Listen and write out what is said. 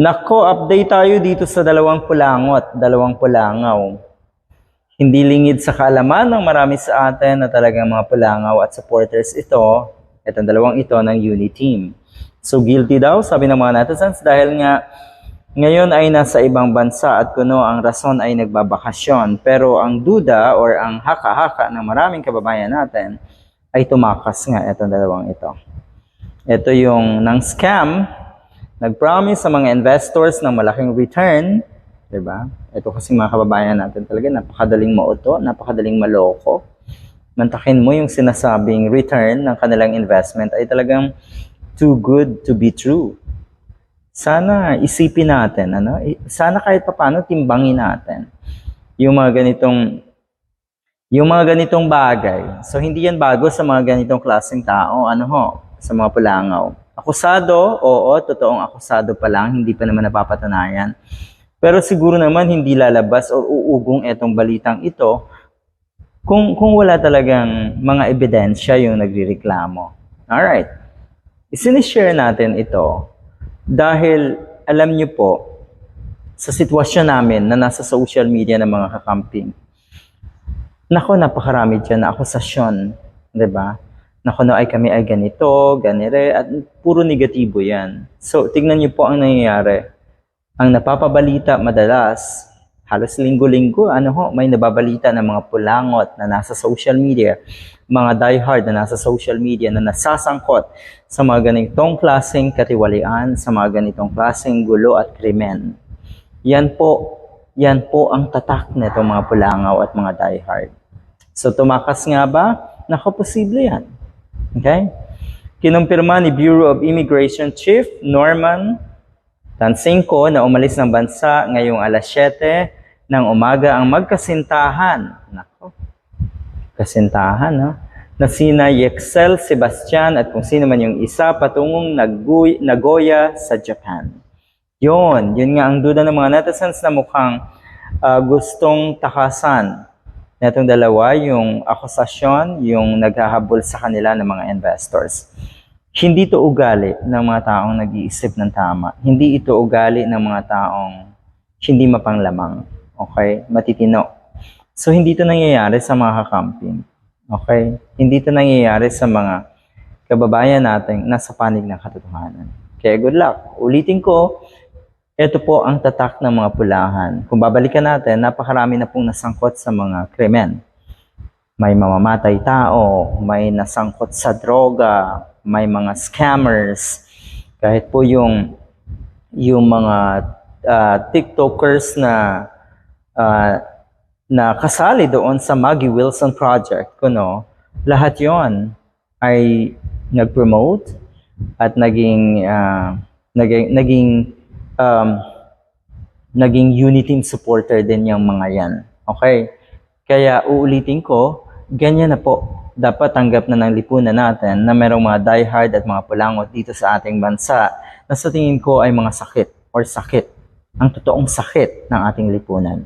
Nako, update tayo dito sa dalawang pulangot, dalawang pulangaw. Hindi lingid sa kaalaman ng marami sa atin na talagang mga pulangaw at supporters ito, itong dalawang ito ng Uni Team. So guilty daw, sabi ng mga netizens, dahil nga ngayon ay nasa ibang bansa at kuno ang rason ay nagbabakasyon. Pero ang duda or ang haka-haka ng maraming kababayan natin ay tumakas nga itong dalawang ito. Ito yung ng scam, nag-promise sa mga investors ng malaking return, 'di ba? Ito kasi mga kababayan natin talaga napakadaling mauto, napakadaling maloko. Mantakin mo yung sinasabing return ng kanilang investment ay talagang too good to be true. Sana isipin natin, ano? Sana kahit papaano timbangin natin yung mga ganitong yung mga ganitong bagay. So hindi yan bago sa mga ganitong klaseng tao, ano ho, sa mga pulangaw. Akusado, oo, totoong akusado pa lang, hindi pa naman napapatunayan. Pero siguro naman hindi lalabas o uugong etong balitang ito kung kung wala talagang mga ebidensya yung nagrereklamo. Alright. Isinishare natin ito dahil alam niyo po, sa sitwasyon namin na nasa social media ng mga kakamping, nako, napakarami dyan na akusasyon, di ba? Nako, no, ay kami ay ganito, ganire, at puro negatibo yan. So, tignan niyo po ang nangyayari. Ang napapabalita madalas, halos linggo-linggo, ano ho, may nababalita ng mga pulangot na nasa social media, mga diehard na nasa social media na nasasangkot sa mga ganitong klaseng katiwalian, sa mga ganitong klaseng gulo at krimen. Yan po, yan po ang tatak nitong mga pulangaw at mga diehard. So tumakas nga ba? Nako, posible yan. Okay? Kinumpirma ni Bureau of Immigration Chief Norman Tansingko na umalis ng bansa ngayong alas 7 ng umaga ang magkasintahan. Nako, kasintahan ha? Na sina Yexel Sebastian at kung sino man yung isa patungong Nagoy- Nagoya sa Japan. Yon, yun nga ang duda ng mga netizens na mukhang ah, gustong takasan netong dalawa, yung akusasyon, yung naghahabol sa kanila ng mga investors. Hindi ito ugali ng mga taong nag-iisip ng tama. Hindi ito ugali ng mga taong hindi mapanglamang. Okay? Matitino. So, hindi ito nangyayari sa mga kakamping. Okay? Hindi ito nangyayari sa mga kababayan natin nasa panig ng katotohanan. Kaya good luck. Ulitin ko, ito po ang tatak ng mga pulahan. Kung babalikan natin, napakarami na pong nasangkot sa mga krimen. May mamamatay tao, may nasangkot sa droga, may mga scammers, kahit po yung yung mga ah, TikTokers na ah, na kasali doon sa Maggie Wilson Project, kuno, lahat 'yon ay nag-promote at naging ah, naging naging um, naging unity supporter din yung mga yan. Okay? Kaya uulitin ko, ganyan na po. Dapat tanggap na ng lipunan natin na merong mga diehard at mga pulangot dito sa ating bansa na sa tingin ko ay mga sakit or sakit. Ang totoong sakit ng ating lipunan.